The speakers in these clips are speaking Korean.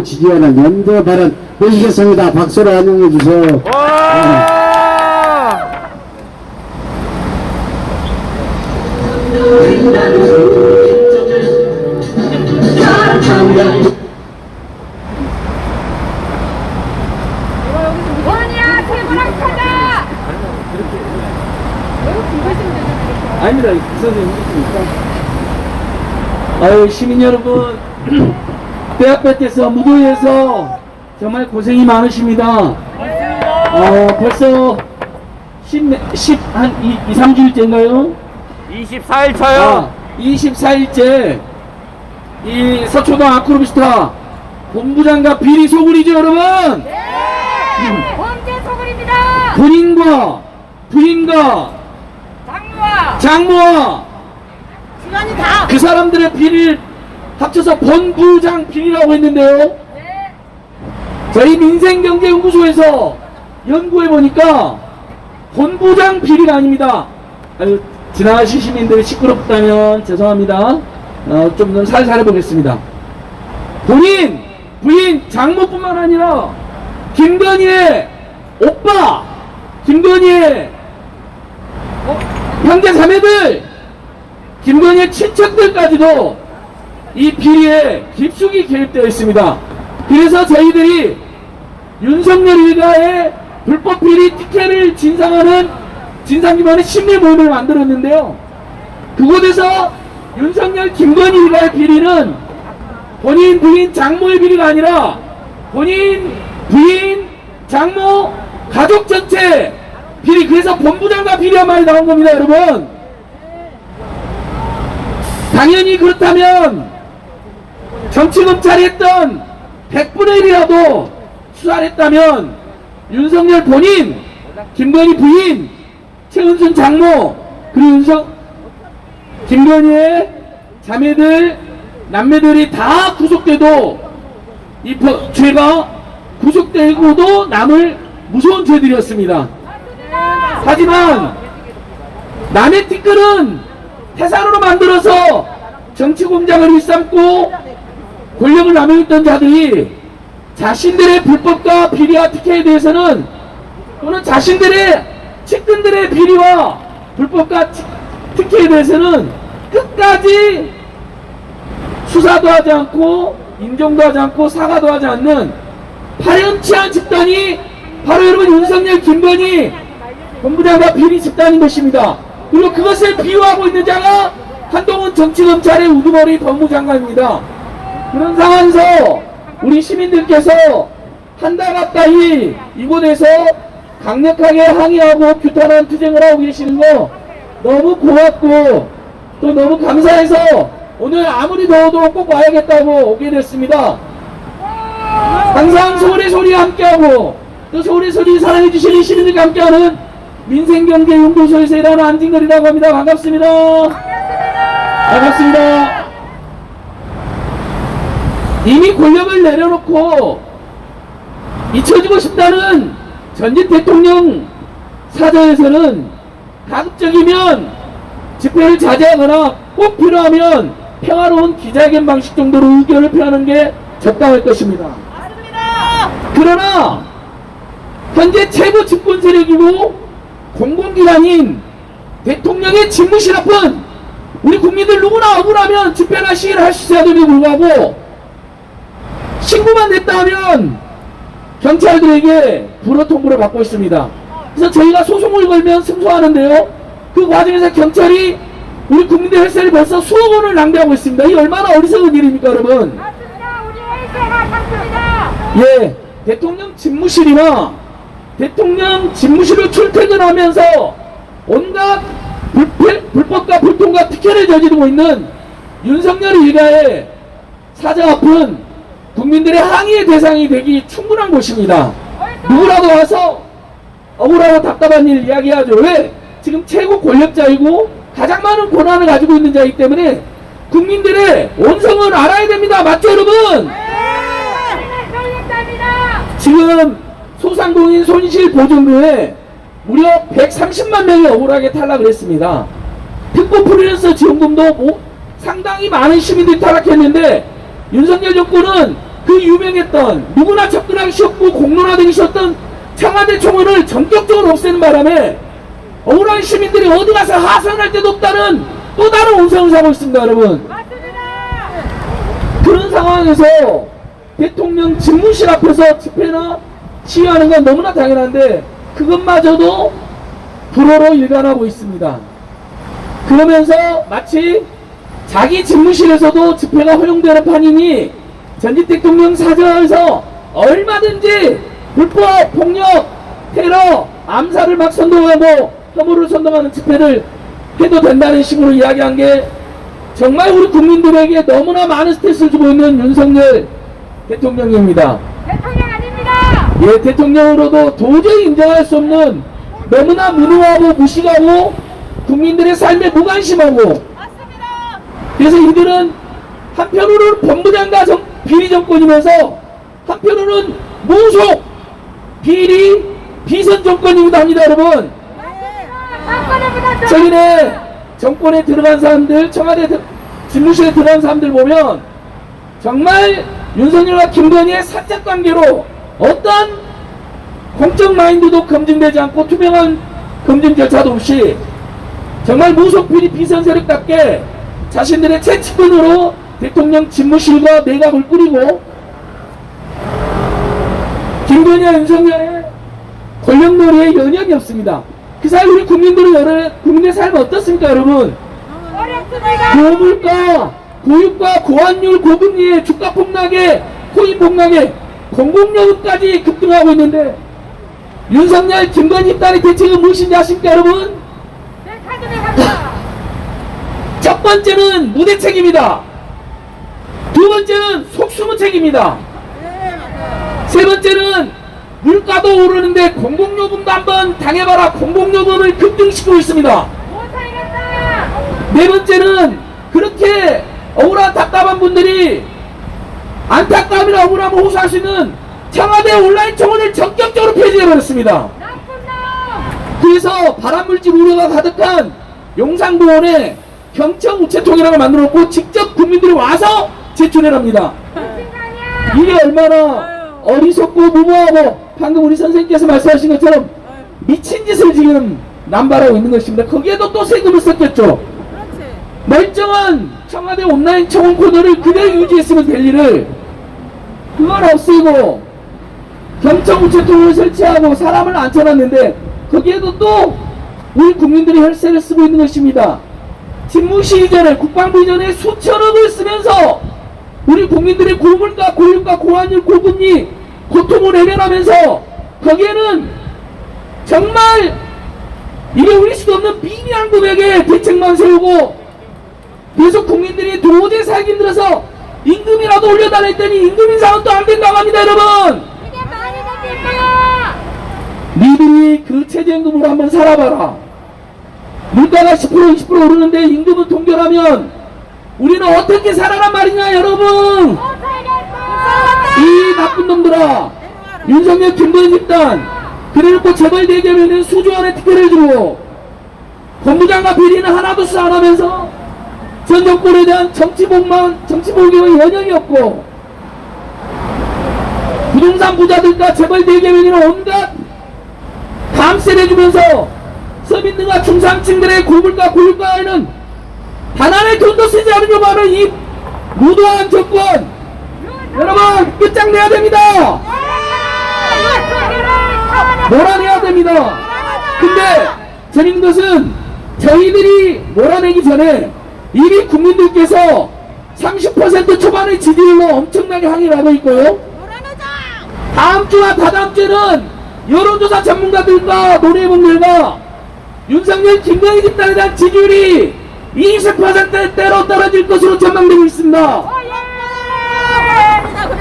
지지하는 연대 발언 보시겠습니다. 박수로 환영해 주세요. 원이야 아닙니다, 선생님. 아유, 시민 여러분. 대학볕에서 무도에서 정말 고생이 많으십니다. 어, 벌써 10, 10, 한 2, 2 3주일째인가요? 24일 아, 차요. 24일째 이 서초동 아크로비스타 본부장과 비리 소굴이죠, 여러분? 범죄 소굴입니다 본인과 부인과 장모와 장모와 시간이 다 그 사람들의 비리를 합쳐서 본부장 비리라고 했는데요. 네. 저희 민생경제연구소에서 연구해 보니까 본부장 비리가 아닙니다. 아유, 지나가신 시민들이 시끄럽다면 죄송합니다. 어, 좀더 살살 해보겠습니다. 본인, 부인, 장모뿐만 아니라 김건희의 오빠, 김건희의 어, 형제 자매들, 김건희의 친척들까지도 이 비리에 깊숙이 개입되어 있습니다. 그래서 저희들이 윤석열 일가의 불법 비리 특혜를 진상하는 진상기반의 심리 모임을 만들었는데요. 그곳에서 윤석열 김건희 일가의 비리는 본인 부인 장모의 비리가 아니라 본인 부인 장모 가족 전체 비리 그래서 본부장과 비리 한 말이 나온 겁니다 여러분 당연히 그렇다면 정치검찰이 했던 100분의 1이라도 수사를 했다면 윤석열 본인, 김건희 부인, 최은순 장모, 그리고 윤석, 김건희의 자매들, 남매들이 다 구속돼도 이 버- 죄가 구속되고도 남을 무서운 죄들이었습니다. 하지만 남의 티끌은 태산으로 만들어서 정치 공작을 일삼고 권력을 남용했던 자들이 자신들의 불법과 비리와 특혜에 대해서는 또는 자신들의 측근들의 비리와 불법과 치- 특혜에 대해서는 끝까지 수사도 하지 않고 인정도 하지 않고 사과도 하지 않는 파렴치한 집단이 바로 여러분 윤석열 김건희 본부장과 비리 집단인 것입니다. 그리고 그것을 비유하고 있는 자가 한동훈 정치검찰의 우두머리 법무장관입니다. 그런 상황에서 우리 시민들께서 한달 가까이 이곳에서 강력하게 항의하고 규탄한 투쟁을 하고 계시는 거 너무 고맙고 또 너무 감사해서 오늘 아무리 더워도 꼭 와야겠다고 오게 됐습니다. 항상 서울의 소리와 함께하고 또 서울의 소리 사랑해주시는 시민들과 함께하는 민생경제연구소에서 일하는 안진걸이라고 합니다. 반갑습니다. 반갑습니다. 이미 권력을 내려놓고 잊혀지고 싶다는 전직 대통령 사저에서는 가급적이면 집회를 자제하거나 꼭 필요하면 평화로운 기자회견 방식 정도로 의견을 표하는 게 적당할 것입니다. 그러나 현재 최고 집권 세력이고 공공기관인 대통령의 집무실 앞은 우리 국민들 누구나 억울하면 집회나 시위를 할 수 있어야 됨에 불구하고 신고만 냈다 하면 경찰들에게 불허 통보를 받고 있습니다. 그래서 저희가 소송을 걸면 승소하는데요. 그 과정에서 경찰이 우리 국민들 혈세를 벌써 수억 원을 낭비하고 있습니다. 이 얼마나 어리석은 일입니까, 여러분? 맞습니다 우리 예, 대통령 집무실이나 대통령 집무실을 출퇴근하면서 온갖 불필, 불법과 불통과 특혜를 저지르고 있는 윤석열 일가의 사자 앞은 국민들의 항의의 대상이 되기 충분한 곳입니다. 누구라도 와서 억울하고 답답한 일 이야기하죠. 왜? 지금 최고 권력자이고 가장 많은 권한을 가지고 있는 자이기 때문에 국민들의 원성을 알아야 됩니다. 맞죠, 여러분? 지금 소상공인 손실보증료에 무려 130만 명이 억울하게 탈락을 했습니다. 특보 프리랜서 지원금도 뭐 상당히 많은 시민들이 탈락했는데 윤석열 정권은 그 유명했던 누구나 접근하기 쉬웠고 공론화되기 쉬웠던 청와대 총원을 전격적으로 없애는 바람에 억울한 시민들이 어디 가서 하산할 데도 없다는 또 다른 온상을 사고 있습니다 여러분. 그런 상황에서 대통령 집무실 앞에서 집회나 시위하는 건 너무나 당연한데 그것마저도 불호로 일관하고 있습니다. 그러면서 마치 자기 집무실에서도 집회가 허용되는 판이니 전직 대통령 사저에서 얼마든지 불법, 폭력, 테러, 암살을 막 선동하고 혐오를 선동하는 집회를 해도 된다는 식으로 이야기한 게 정말 우리 국민들에게 너무나 많은 스트레스를 주고 있는 윤석열 대통령입니다. 대통령 아닙니다. 예, 대통령으로도 도저히 인정할 수 없는 너무나 무능하고 무식하고 국민들의 삶에 무관심하고. 그래서 이들은 한편으로는 본부장과 정- 비리 정권이면서 한편으로는 무속 비리 비선 정권이기도 합니다 여러분. 최근에 정권에 들어간 사람들, 청와대 들- 집무실에 들어간 사람들 보면 정말 윤석열과 김건희의 사적 관계로 어떤 공적 마인드도 검증되지 않고 투명한 검증 절차도 없이 정말 무속 비리 비선 세력답게 자신들의 채찍근으로 대통령 집무실과 내각을 꾸리고 김건희와 윤석열의 권력놀이에 연연이 없습니다. 그 사이 우리 국민들은 여러 국민의 삶 어떻습니까, 여러분? 어렵습니다. 고물가, 고유가, 고환율, 고금리에 주가 폭락에 코인 폭락에 공공요금까지 급등하고 있는데 윤석열, 김건희 입단의 대책은 무엇인지 아십니까, 여러분? 네, 카드를 갑니다. 첫 번째는 무대책입니다. 두 번째는 속수무책입니다. 세 번째는 물가도 오르는데 공공요금도 한번 당해봐라 공공요금을 급등시키고 있습니다. 네 번째는 그렇게 억울한 답답한 분들이 안타까움이나 억울함을 호소할 수 있는 청와대 온라인 청원을 전격적으로 폐지해버렸습니다. 그래서 발암물질 우려가 가득한 용산공원에 경청 우체통이라고 만들어 놓고 직접 국민들이 와서 제출해랍니다. 이게 얼마나 어리석고 무모하고 방금 우리 선생님께서 말씀하신 것처럼 미친 짓을 지금 남발하고 있는 것입니다. 거기에도 또 세금을 썼겠죠. 멀쩡한 청와대 온라인 청원 코너를 그대로 유지했으면 될 일을 그걸 없애고 경청 우체통을 설치하고 사람을 앉혀놨는데 거기에도 또 우리 국민들이 혈세를 쓰고 있는 것입니다. 집무실 이전에 국방부 이전에 수천억을 쓰면서 우리 국민들의 고물가, 고유가, 고환율, 고금리 고통을 외면하면서 거기에는 정말 이게 우리 수도 없는 미미한 금액의 대책만 세우고 계속 국민들이 도저히 살기 힘들어서 임금이라도 올려달라 했더니 임금 인상은 또 안 된다고 합니다 여러분? 니들이 그 최저임금으로 한번 살아봐라 물가가 10% 20% 오르는데 임금은 동결하면 우리는 어떻게 살아란 말이냐 여러분. 이 나쁜 놈들아 윤석열 김건희 집단 그래놓고 재벌 대기업에는 수조원의 특혜를 주고 법무장과 비리는 하나도 수사 안 하면서 전 정권에 대한 정치복만 정치복용의 연연이 없고 부동산 부자들과 재벌 대기업에는 온갖 감세를 해주면서 서민들과 중상층들의 고물가 고유가에는 단 하나의 돈도 쓰지 않으려고 하는 이 무도한 정권 여러분 끝장내야 됩니다. 몰아내야 됩니다. 근데 재밌는 것은 저희들이 몰아내기 전에 이미 국민들께서 30% 초반의 지지율로 엄청나게 항의를 하고 있고요. 다음 주와 다다음 주에는 여론조사 전문가들과 노래분들과 윤석열 김건희 집단에 대한 지지율이 20%대로 떨어질 것으로 전망되고 있습니다.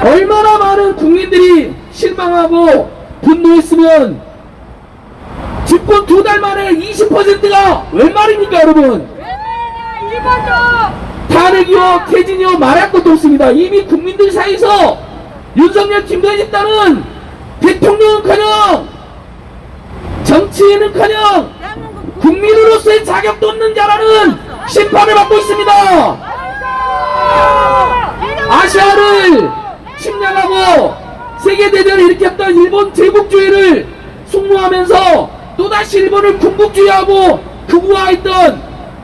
얼마나 많은 국민들이 실망하고 분노했으면 집권 두 달 만에 20%가 웬 말입니까 여러분? 탄핵이요 퇴진이요 말할 것도 없습니다. 이미 국민들 사이에서 윤석열 김건희 집단은 대통령은커녕 정치인은커녕 국민으로서의 자격도 없는 자라는 심판을 받고 있습니다. 아시아를 침략하고 세계대전을 일으켰던 일본 제국주의를 숙무하면서 또다시 일본을 군국주의하고 극우화했던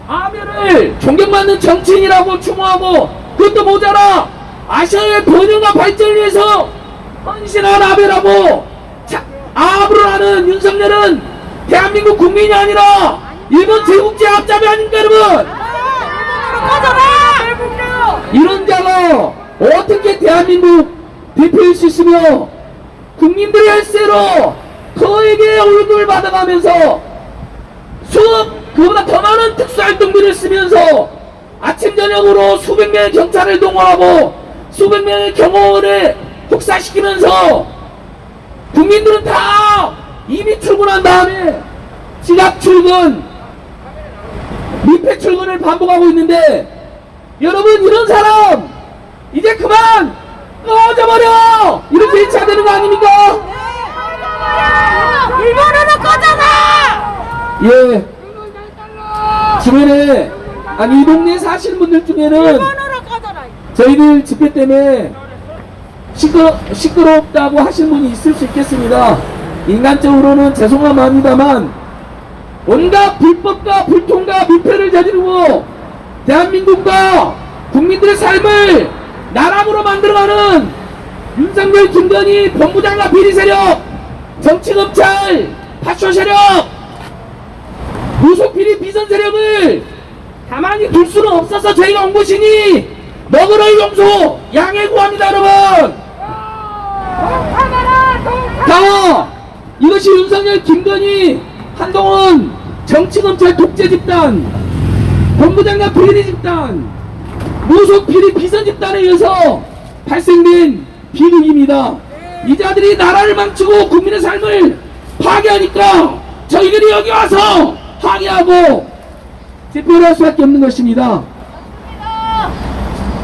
아베를 존경받는 정치인이라고 추모하고 그것도 모자라 아시아의 번영과 발전을 위해서 헌신한 아베라고 하는 윤석열은 대한민국 국민이 아니라 일본 제국주의 앞잡이 아닙니까 여러분? 이런 자가 어떻게 대한민국 대표일 수 있으며 국민들의 혈세로 그에게 월급을 받아가면서 수억 그보다 더 많은 특수활동비를 쓰면서 아침 저녁으로 수백 명의 경찰을 동원하고 수백 명의 경호원을 혹사시키면서 국민들은 다 이미 출근한 다음에 지각 출근 미패 출근을 반복하고 있는데 여러분 이런 사람 이제 그만 꺼져버려 이렇게 해쳐야 되는 거 아닙니까? 일본어로 꺼져라! 예 주변에 아니 이 동네 사시는 분들 중에는! 저희들 집회 때문에 시끄러, 시끄럽다고 하시는 분이 있을 수 있겠습니다 인간적으로는 죄송한 마음이다만 온갖 불법과 불통과 밀폐를 저지르고 대한민국과 국민들의 삶을 나락으로 만들어가는 윤석열, 김건희 본부장과 비리 세력, 정치검찰, 파쇼 세력, 무속 비리 비선 세력을 가만히 둘 수는 없어서 저희가 온 것이니 너그러이 용서 양해 구합니다 여러분 동참해라! 동참! 다 이것이 윤석열, 김건희, 한동훈 정치검찰 독재 집단, 본부장관 비리 집단, 무속 비리 비선 집단에 의해서 발생된 비극입니다. 이 자들이 나라를 망치고 국민의 삶을 파괴하니까 저희들이 여기 와서 항의하고 집회를 할 수밖에 없는 것입니다.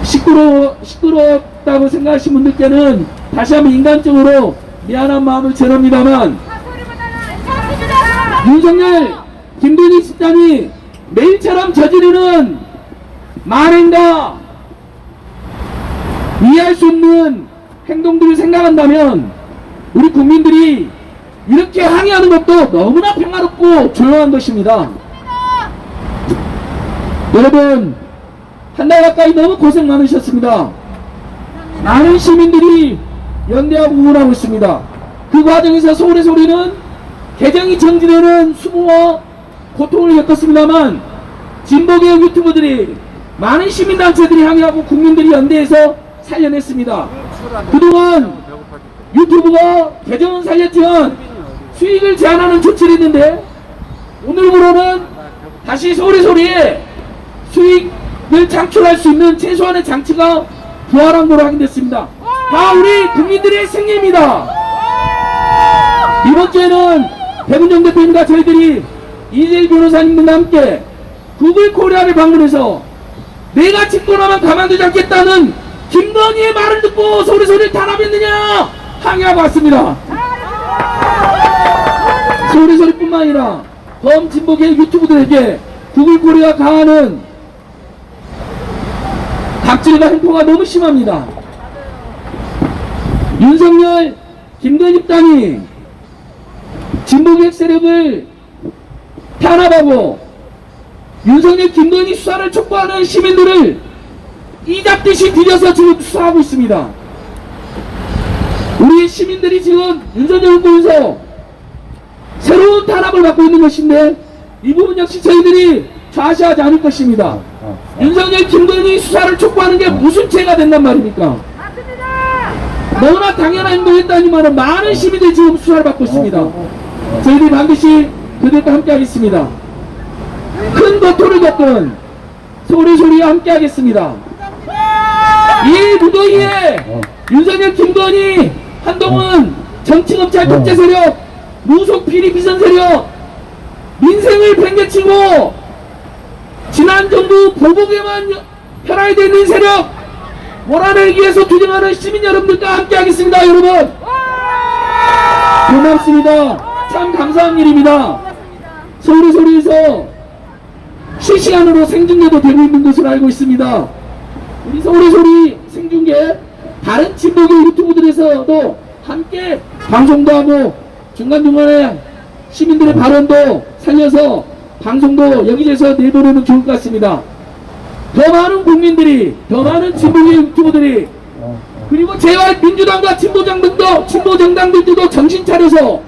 시끄러, 시끄럽다고 생각하신 분들께는 다시 한번 인간적으로 미안한 마음을 전합니다만 윤석열, 김건희 집단이 매일처럼 저지르는 만행과 이해할 수 없는 행동들을 생각한다면 우리 국민들이 이렇게 항의하는 것도 너무나 평화롭고 조용한 것입니다. 여러분, 한 달 가까이 너무 고생 많으셨습니다. 많은 시민들이 연대하고 우울하고 있습니다. 그 과정에서 서울의 소리는 개정이 정지되는 수모와 고통을 겪었습니다만 진보개혁 유튜버들이 많은 시민단체들이 항의하고 국민들이 연대해서 살려냈습니다. 그동안 유튜브가 개정은 살렸지만 수익을 제한하는 조치를 했는데 오늘부로는 다시 소리 소리에 수익을 창출할 수 있는 최소한의 장치가 부활한 거로 확인됐습니다. 다 우리 국민들의 승리입니다. 이번 주에는 백은정 대표님과 저희들이 이재일 변호사님과 함께 구글 코리아를 방문해서 내가 집권하면 가만두지 않겠다는 김건희의 말을 듣고 소리소리 단합했느냐 항의하고 왔습니다. 소리소리뿐만 아니라 범진보계 유튜브들에게 구글 코리아 가하는 갑질과 행포가 너무 심합니다. 윤석열, 김건희 집단이 진보개혁 세력을 탄압하고 윤석열, 김건희 수사를 촉구하는 시민들을 이잡듯이 들여서 지금 수사하고 있습니다. 우리 시민들이 지금 윤석열 보면서 새로운 탄압을 받고 있는 것인데 이 부분 역시 저희들이 좌시하지 않을 것입니다. 윤석열, 김건희 수사를 촉구하는 게 무슨 죄가 된단 말입니까? 너무나 당연한 행동했다니만은 많은 시민들이 지금 수사를 받고 있습니다. 저희들이 반드시 그들과 함께 하겠습니다. 큰 고통을 겪은 소리소리와 함께 하겠습니다. 이 무더위에 윤석열, 김건희, 한동훈, 정치검찰 독재 세력, 무속 비리 비선 세력, 민생을 팽개치고 지난 정부 보복에만 편하게 되는 세력, 몰아내기 위해서 투쟁하는 시민 여러분들과 함께 하겠습니다, 여러분. 고맙습니다. 참 감사한 일입니다. 서울의소리에서 실시간으로 생중계도 되고 있는 것으로 알고 있습니다. 우리 서울의소리 생중계 다른 진보계 유튜브들에서도 함께 방송도 하고 중간중간에 시민들의 발언도 살려서 방송도 여기저기서 내보내면 좋을 것 같습니다. 더 많은 국민들이, 더 많은 진보계 유튜버들이 그리고 제와 민주당과 진보정당도 진보정당들도 정신 차려서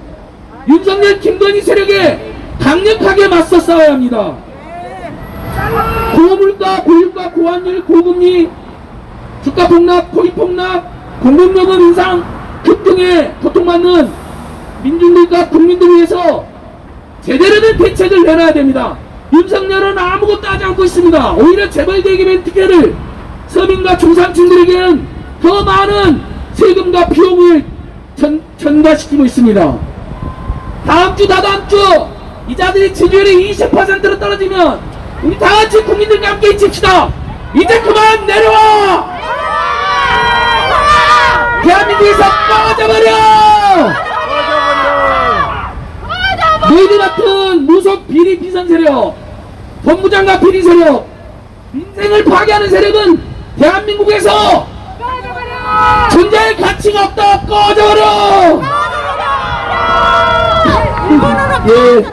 윤석열 김건희 세력에 강력하게 맞서 싸워야 합니다. 고물가, 고유가, 고환율, 고금리, 주가 폭락, 고위 폭락, 공공요금 인상 급등에 고통받는 민중들과 국민들을 위해서 제대로 된 대책을 내놔야 됩니다. 윤석열은 아무것도 하지 않고 있습니다. 오히려 재벌대기업 특혜를 서민과 중산층들에게는 더 많은 세금과 비용을 전, 전가시키고 있습니다. 다음 주, 다다음 주, 이자들이 지지율이 20%로 떨어지면 우리 다 같이 국민들과 함께 외칩시다. 이제 그만 내려와! 대한민국에서 꺼져버려! 너희들 같은 무속 비리 비선 세력, 법무장관 비리 세력, 민생을 파괴하는 세력은 대한민국에서 존재할 가치가 없다! 꺼져버려! 예,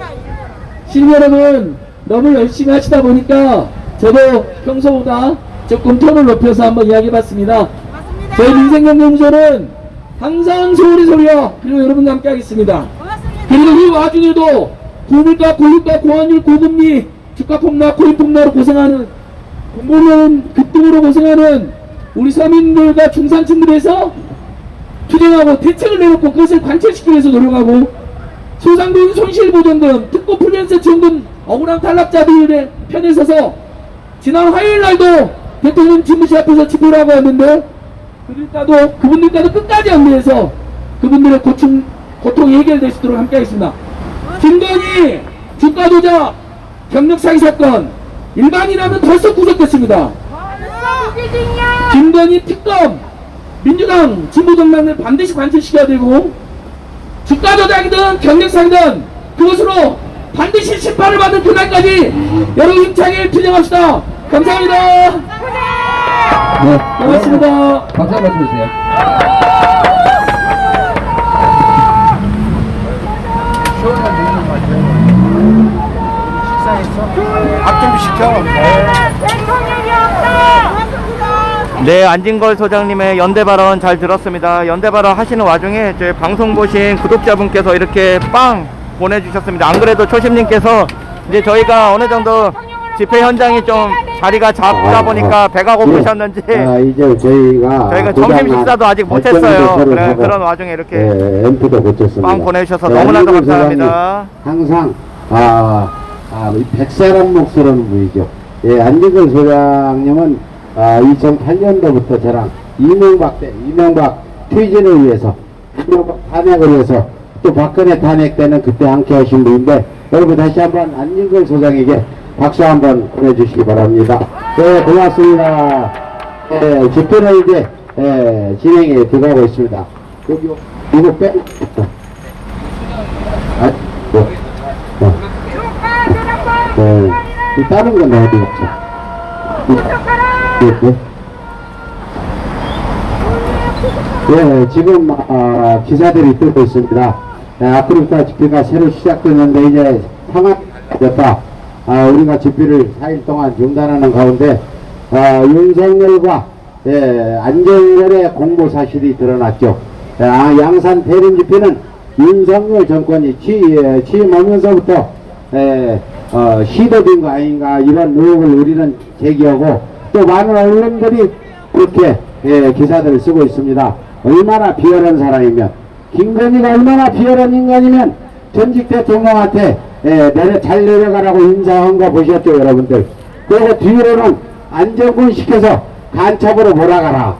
시민 여러분, 너무 열심히 하시다 보니까 저도 평소보다 조금 톤을 높여서 한번 이야기해봤습니다. 저희 민생경제무소는 항상 소리 소리요. 그리고 여러분과 함께 하겠습니다. 그리고 이 와중에도 고물가, 고유가, 고환율, 고금리, 주가 폭락, 고임 폭락으로 고생하는 공공연 급등으로 고생하는 우리 서민들과 중산층들에서 투쟁하고 대책을 내놓고 그것을 관철시키기 위해서 노력하고 소상공인 손실보전금, 특고 풀면서 지원금 억울한 탈락자들의 편에 서서 지난 화요일 날도 대통령 집무실 앞에서 집회를 하고 왔는데 그들과도 그분들과도 끝까지 연대해서 그분들의 고충, 고통이 해결될 수 있도록 함께 하겠습니다. 김건희 주가 조작 경력 사기 사건 일반이라면 벌써 구속됐습니다. 김건희 특검 민주당 진보 정당을 반드시 관철시켜야 되고 주가 조작이든 경력 사기든 그것으로 반드시 심판을 받는 그날까지 여러분 힘차게 투쟁합시다. 감사합니다. 네. 고맙습니다. 박수 한번 주세요. 밥좀 시켜. 대통령이 없다. 네, 안진걸 소장님의 연대 발언 잘 들었습니다. 연대 발언 하시는 와중에 제 방송 보신 구독자분께서 이렇게 빵 보내주셨습니다. 안 그래도 초심님께서 이제 저희가 어느 정도 집회 현장이 좀 자리가 잡다 보니까 배가 고프셨는지 아, 이제 저희가 저희가 점심 식사도 아직 못했어요. 그래, 그런 와중에 이렇게 예, 앰프도 고쳤습니다. 빵 보내주셔서 예, 너무나도 감사합니다. 항상 아, 아, 이 백사람 목소리는 분이죠. 예, 안진걸 소장님은 아, 2008년도부터 저랑 이명박 때 이명박 퇴진을 위해서 이명박 탄핵을 위해서 또 박근혜 탄핵 때는 그때 함께 하신 분인데 여러분 다시 한번 안진걸 소장에게 박수 한번 보내주시기 바랍니다. 네, 고맙습니다. 예, 집회는 이제 예, 진행에 들어가고 있습니다. 여기 이거 빼. 아, 뭐, 어. 네, 이 다른 건 어디 없어? 네, 네. 네, 지금 어, 기사들이 뜨고 있습니다. 네, 앞으로부터 집회가 새로 시작됐는데 이제 상황됐다. 아, 우리가 집회를 4일 동안 중단하는 가운데 아, 윤석열과 예, 안정열의 공모 사실이 드러났죠. 아, 양산 대련 집회는 윤석열 정권이 취, 예, 취임하면서부터 예, 어, 시도된 거 아닌가 이런 의혹을 우리는 제기하고 또 많은 언론들이 그렇게 예, 기사들을 쓰고 있습니다. 얼마나 비열한 사람이면. 김건희가 얼마나 비열한 인간이면 전직 대통령한테 예, 내려, 잘 내려가라고 인사한 거 보셨죠 여러분들? 그리고 뒤로는 안정군 시켜서 간첩으로 몰아가라.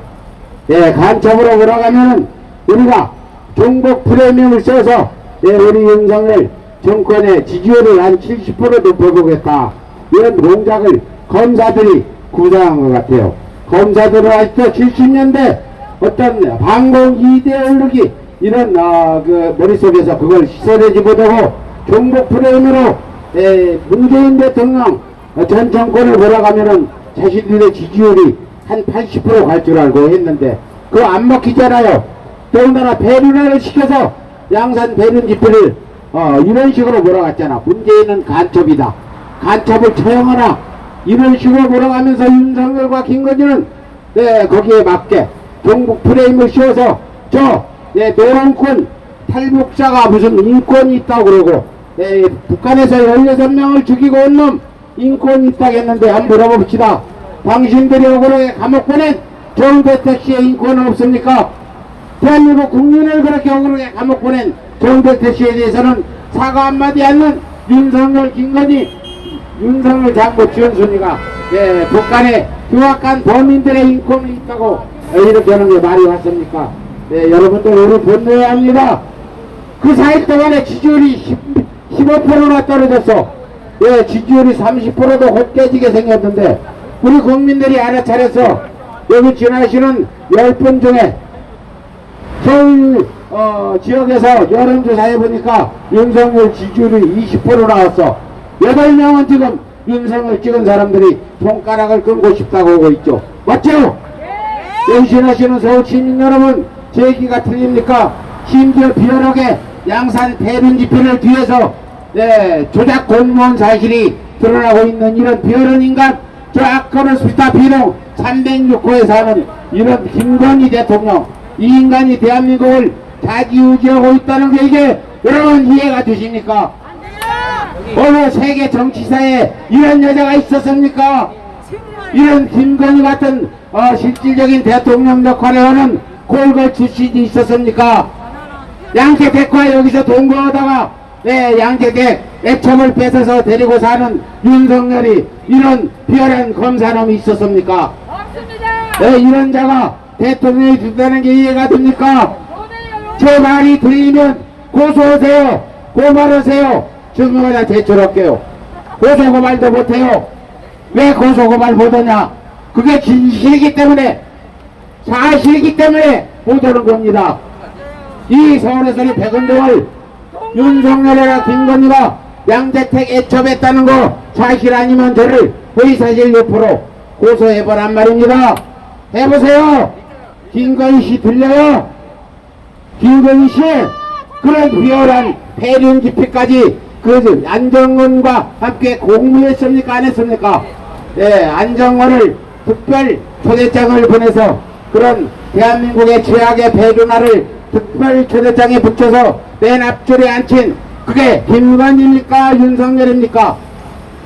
예, 간첩으로 몰아가면은 우리가 종북 프리미엄을 써서 예, 우리 윤석열 정권의 지지율을 한 70% 높여보겠다. 이런 공작을 검사들이 구상한 것 같아요. 검사들은 아직도 70년대 어떤 방공 이데올로기 이런 아, 그 머릿속에서 그걸 씻어내지 못하고 종북 프레임으로 에, 문재인 대통령 어, 전 정권을 몰아가면은 자신들의 지지율이 한 80%갈 줄 알고 했는데 그거 안 먹히잖아요. 더군다나 배륜화를 시켜서 양산 배륜 집회를 어, 이런 식으로 몰아갔잖아. 문재인은 간첩이다. 간첩을 처형하라. 이런 식으로 몰아가면서 윤석열과 김건희는 네, 거기에 맞게 경북 프레임을 씌워서 저 네, 노원권 탈북자가 무슨 인권이 있다고 그러고 네, 북한에서 16명을 죽이고 온 놈 인권이 있다고 했는데 한번 물어봅시다. 당신들이 억울하게 감옥 보낸 정대택 씨의 인권은 없습니까? 대한민국 국민을 그렇게 억울하게 감옥 보낸 정대택 씨에 대해서는 사과 한마디 않는 윤석열, 김건희, 윤석열 장고 지원순이가 예, 북한에 휴학한 범인들의 인권이 있다고 이렇게 하는 게 말이 맞습니까? 예, 여러분들 우리 분노해야 합니다. 그 4일 동안에 지지율이 10, 15%나 떨어졌어. 예, 지지율이 30%도 곧 깨지게 생겼는데, 우리 국민들이 알아차려서 여기 지나시는 10분 중에 서울 어, 지역에서 여론조사해 보니까 윤석열 지지율이 20% 나왔어. 8명은 지금 윤석열 찍은 사람들이 손가락을 끊고 싶다고 하고 있죠. 맞죠? 여기 지나시는 서울 시민 여러분, 제 얘기가 틀립니까? 심지어 비열하게 양산 대륜 집회를 뒤에서 네, 조작 공무원 사실이 드러나고 있는 이런 비열한 인간, 저 아까는 스타 비룡 306호에 사는 이런 김건희 대통령, 이 인간이 대한민국을 자지우지하고 있다는 게 이게 여러분 이해가 되십니까? 어느 세계 정치사에 이런 여자가 있었습니까? 이런 김건희 같은 어, 실질적인 대통령 역할을 하는 골걸 출신이 있었습니까? 양재택과 여기서 동거하다가 네, 양재택 애청을 뺏어서 데리고 사는 윤석열이 이런 비열한 검사놈이 있었습니까? 없습니다. 네, 이런 자가 대통령이 된다는 게 이해가 됩니까? 제 말이 들리면 고소하세요. 고발하세요. 증거나 제출할게요. 고소 고발도 못해요. 왜 고소 고발 못하냐? 그게 진실이기 때문에 사실이기 때문에 못하는 겁니다. 이 서울에서는 백운동을 윤석열이나 김건희가 양재택 애첩했다는 거 사실 아니면 저를 허위사실 유포로 고소해보란 말입니다. 해보세요. 김건희 씨 들려요? 김건희 씨 그런 비열한 폐륜 집회까지 그 안정원과 함께 공무했습니까 안 했습니까? 예, 안정원을 특별 초대장을 보내서 그런 대한민국의 최악의 폐륜화를 특별 초대장에 붙여서 맨 앞줄에 앉힌 그게 김건희입니까 윤석열입니까?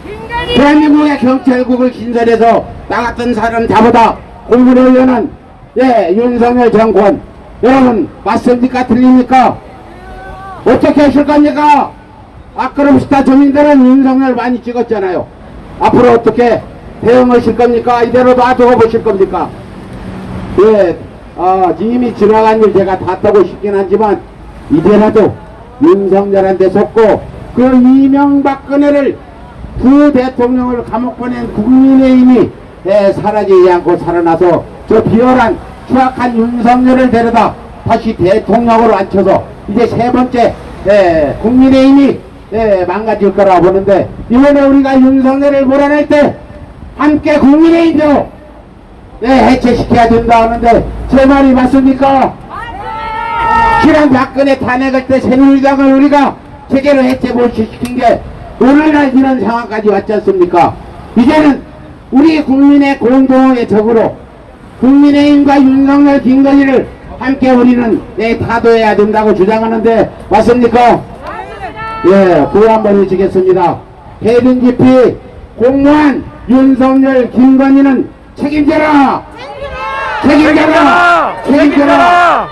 김건희 대한민국의 경찰국을 신설해서 나 같은 사람 잡아다 공부를 하려는 예, 윤석열 정권 여러분 맞습니까? 틀립니까? 어떻게 하실 겁니까? 아크로스타 주민들은 윤석열 많이 찍었잖아요. 앞으로 어떻게 대응하실 겁니까? 이대로 놔두고 보실 겁니까? 예, 아, 이미 지나간 일 제가 다 떠고 싶긴 하지만 이제라도 윤석열한테 속고 그 이명박근혜를 그 대통령을 감옥 보낸 국민의힘이 예, 사라지지 않고 살아나서 저 비열한 추악한 윤석열을 데려다 다시 대통령으로 앉혀서 이제 세 번째 예, 국민의힘이 예, 망가질 거라 보는데 이번에 우리가 윤석열을 몰아낼 때 함께 국민의힘도 예, 해체시켜야 된다 하는데 제 말이 맞습니까? 지난 박근혜 탄핵할 때 새누리당을 우리가 제대로 해체 못 시킨 게 오늘날 이런 상황까지 왔지 않습니까? 이제는 우리 국민의 공동의 적으로 국민의힘과 윤석열 김건희를 함께 우리는 내 타도해야 된다고 주장하는데 맞습니까? 예, 구호 한번 해주겠습니다. 해륜 집회 공무원 윤석열 김건희는 책임져라! 책임져라! 책임져라!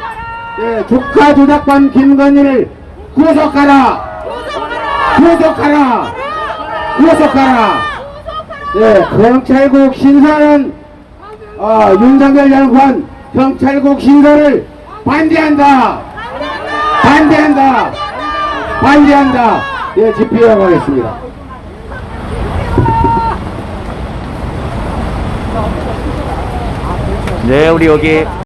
예, 주가 조작범 김건희를 구속하라! 구속하라! 구속하라! 예, 경찰국 신설은 어, 윤석열 장관 경찰국 신설을 반대한다! 반대한다! 반대한다! 예, 집회하겠습니다. 네, 우리 여기